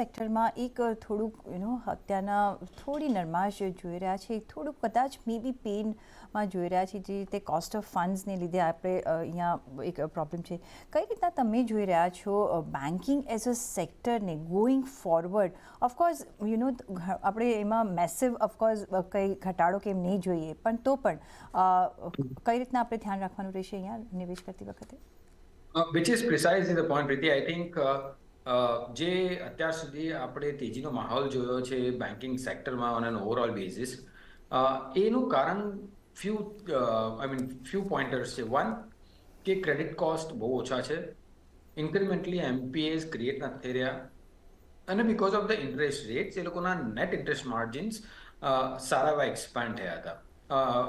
સેક્ટરમાં એક થોડુંક યુનો અત્યારના થોડી નરમાશ જોઈ રહ્યા છે. થોડુંક કદાચ મે બી પેનમાં જોઈ રહ્યા છે જે રીતે કોસ્ટ ઓફ ફંડ્સને લીધે આપણે અહીંયા એક પ્રોબ્લેમ છે. કઈ રીતના તમે જોઈ રહ્યા છો banking as a સેક્ટરને going forward of course you know આપણે એમાં મેસિવ ઓફકોર્સ કંઈ ઘટાડો કેમ નહીં જોઈએ. પણ તો પણ કઈ રીતના આપણે ધ્યાન રાખવાનું રહેશે અહીંયા નિવેશ કરતી વખતે? Uh, which is precisely the point, Priti. I think જે અત્યાર સુધી આપણે તેજીનો માહોલ જોયો છે બેન્કિંગ સેક્ટરમાં ઓન એન ઓવરઓલ બેઝિસ એનું કારણ few I mean few pointers છે. વન કે ક્રેડિટ કોસ્ટ બહુ ઓછા છે. ઇન્ક્રીમેન્ટલી એમપીએસ ક્રિએટ નથી થઈ રહ્યા. અને because of the interest rates એ લોકોના નેટ ઇન્ટરેસ્ટ માર્જિન્સ સારા એવા એક્સપાન્ડ થયા હતા.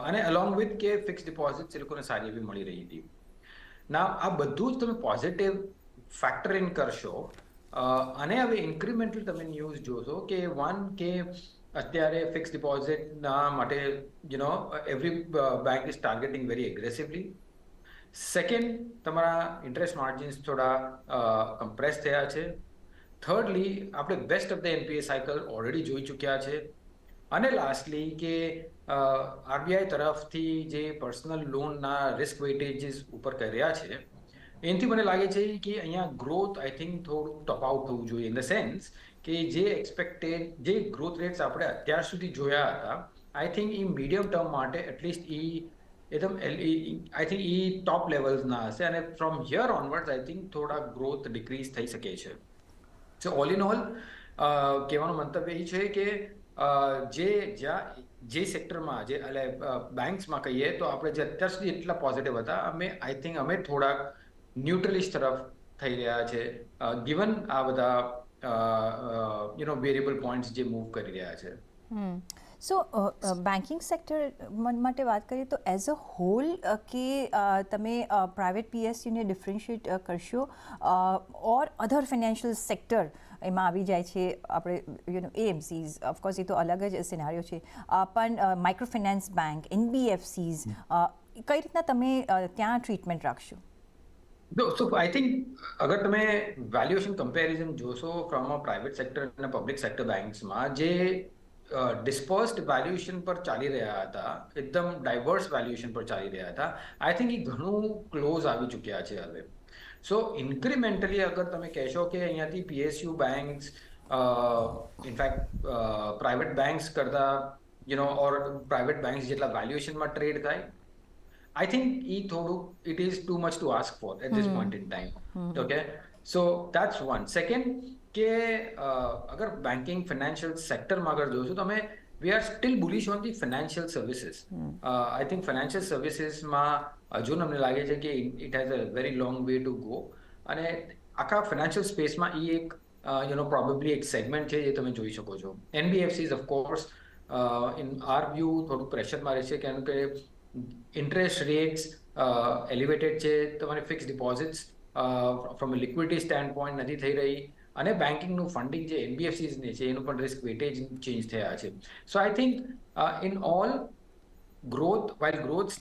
અને અલોંગ વિથ કે ફિક્સ ડિપોઝિટ્સ એ લોકોને સારી એવી મળી રહી હતી. ના આ બધું જ તમે પોઝિટિવ ફેક્ટર ઇન કરશો. અને હવે ઇન્ક્રીમેન્ટલ તમે ન્યૂઝ જોશો કે વન કે અત્યારે ફિક્સ ડિપોઝિટના માટે you know every bank is targeting very aggressively second તમારા ઇન્ટરેસ્ટ માર્જિન્સ થોડા કમ્પ્રેસ થયા છે. થર્ડલી આપણે best of the NPA cycle already જોઈ ચૂક્યા છે. અને લાસ્ટલી કે આરબીઆઈ તરફથી જે પર્સનલ લોનના રિસ્ક વેઇટેજીસ ઉપર કર્યા છે એનાથી મને લાગે છે કે અહીંયા ગ્રોથ આઈ થિંક થોડું ટપ આઉટ થવું જોઈએ ઇન ધ સેન્સ કે જે એક્સપેક્ટેડ જે ગ્રોથ રેટ્સ આપણે અત્યાર સુધી જોયા હતા I think a medium term માટે એટલીસ્ટ એ એકદમ આઈ થિંક એ ટોપ લેવલ્સના હશે અને from here onwards I think થોડા ગ્રોથ ડિક્રીઝ થઈ શકે છે. સો ઓલ ઇન ઓલ કહેવાનું મંતવ્ય એ છે કે જે જ્યાં, જે સેક્ટરમાં જે, એટલે બેંક્સમાં કહીએ તો આપણે જે અત્યાર સુધી એટલા પોઝિટિવ હતા, અમે આઈ થિંક અમે થોડાક ન્યુટ્રલિસ્ટ તરફ થઈ રહ્યા છે. ગિવન આ બધા યુ નો વેરિયેબલ પોઈન્ટ્સ જે મૂવ કરી રહ્યા છે. સો બેન્કિંગ સેક્ટર માટે વાત કરીએ તો એઝ અ હોલ કે તમે પ્રાઇવેટ પીએસયુને ડિફરન્શિએટ કરશો ઓર અધર ફિનાન્શિયલ સેક્ટર એમાં આવી જાય છે આપણે યુ નો એએમસીઝ ઓફકોર્સ એ તો અલગ જ સિનારીઓ છે. પણ માઇક્રો ફિનાન્સ બેંક એનબીએફસીઝ કઈ રીતના તમે ત્યાં ટ્રીટમેન્ટ રાખશો? So I think અગર તમે વેલ્યુએશન કમ્પેરિઝન જોશો ફ્રોમ અ પ્રાઇવેટ સેક્ટર અને પબ્લિક સેક્ટર બેંક્સમાં જે ડિસ્પર્સ્ડ વેલ્યુએશન પર ચાલી રહ્યા હતા એકદમ ડાયવર્સ વેલ્યુએશન પર ચાલી રહ્યા હતા આઈ થિંક એ ઘણું ક્લોઝ આવી ચૂક્યા છે હવે સો ઇન્ક્રીમેન્ટલી અગર તમે કહેશો કે અહીંયાથી PSU banks in fact private banks કરતા you know or private banks જેટલા વેલ્યુએશનમાં ટ્રેડ થાય I થિંક એ થોડુંક it is too much to ask for at this point in time okay so that's one second કે અગર banking financial સેક્ટરમાં અગર જોશો તો અમે we are still bullish on the financial services I think financial સર્વિસીસમાં હજુ અમને લાગે છે કે it has a very long way to go અને આખા ફિનાન્શિયલ સ્પેસમાં એ એક યુ નો પ્રોબેબલી એક સેગમેન્ટ છે જે તમે જોઈ શકો છો NBFCs of course in our view થોડું પ્રેશરમાં રહેશે કારણ કે ઇન્ટરેસ્ટ રેટ્સ એલિવેટેડ છે, તમારી fix deposits from liquidity standpoint નથી થઈ રહી. અને બેન્કિંગનું ફંડિંગ જે એનબીએફસીઝને છે, એનું પણ રિસ્ક વેટેજ ચેન્જ થયા છે. So I think in all growth while growth